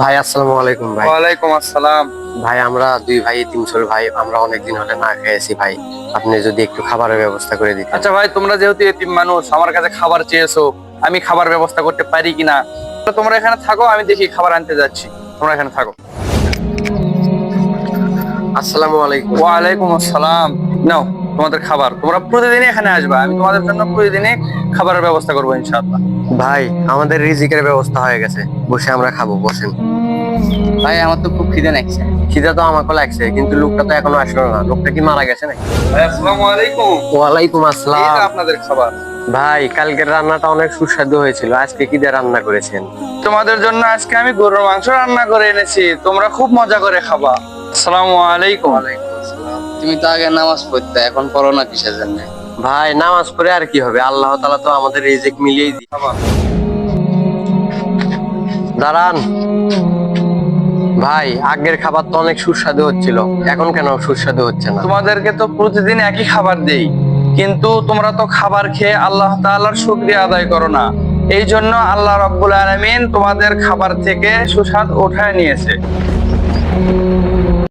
ভাই আসসালামু আলাইকুম ভাই। ওয়ালাইকুম আসসালাম। ভাই আমরা দুই ভাই তিনশোর ভাই আমরা অনেকদিন হলে না খেয়েছি ভাই। আপনি যদি একটু খাবারের ব্যবস্থা করে দিতেন। আচ্ছা ভাই তোমরা যেহেতু এতিম মানুষ আমার কাছে খাবার চেয়েছো আমি খাবার ব্যবস্থা করতে পারি কিনা? তো তোমরা এখানে থাকো আমি দেখি খাবার আনতে যাচ্ছি। তোমরা এখানে থাকো। আসসালামু আলাইকুম। ওয়ালাইকুম আসসালাম। নাও। তোমাদের খাবার। তোমরা প্রতিদিনই এখানে আসবা। আমি তোমাদের জন্য প্রতিদিনই খাবারের ব্যবস্থা করব ইনশাআল্লাহ। ভাই আমাদের রিজিকের ব্যবস্থা হয়ে গেছে। বসে আমরা খাব বসেন। ভাই আমার তো খুব খিদে লাগছে। খিদা তো আমাকে লাগছে কিন্তু লোকটা তো এখনও আসলো না। লোকটা কি মারা গেছে নাকি? আসসালামু আলাইকুম। ওয়ালাইকুম আসসালাম যে আপনাদের খাবার। ভাই কালকের রান্নাটা অনেক সুস্বাদু হয়েছিল। আজকে কি দিয়ে রান্না করেছেন? তোমাদের জন্য আজকে আমি গরুর মাংস রান্না করে এনেছি। তোমরা খুব মজা করে খাবা। আসসালামু আলাইকুম। তুমি তো আগে নামাজ পড়তে এখন পড়ো না কিসের জন্য? ভাই নামাজ পড়ে আর কি হবে? আল্লাহ তাআলা তো আমাদের রিজিক মিলিয়ে দি দাঁড়ান। ভাই আগের খাবার তো অনেক সুস্বাদু হচ্ছিল। এখন কেন সুস্বাদু হচ্ছে না? তোমাদেরকে তো প্রতিদিন একই খাবার দেই কিন্তু তোমরা তো খাবার খেয়ে আল্লাহ তাআলার শুকরিয়া আদায় করো না। এই জন্য আল্লাহ রাব্বুল আলামিন তোমাদের খাবার থেকে সুস্বাদ উঠায় নিয়েছে।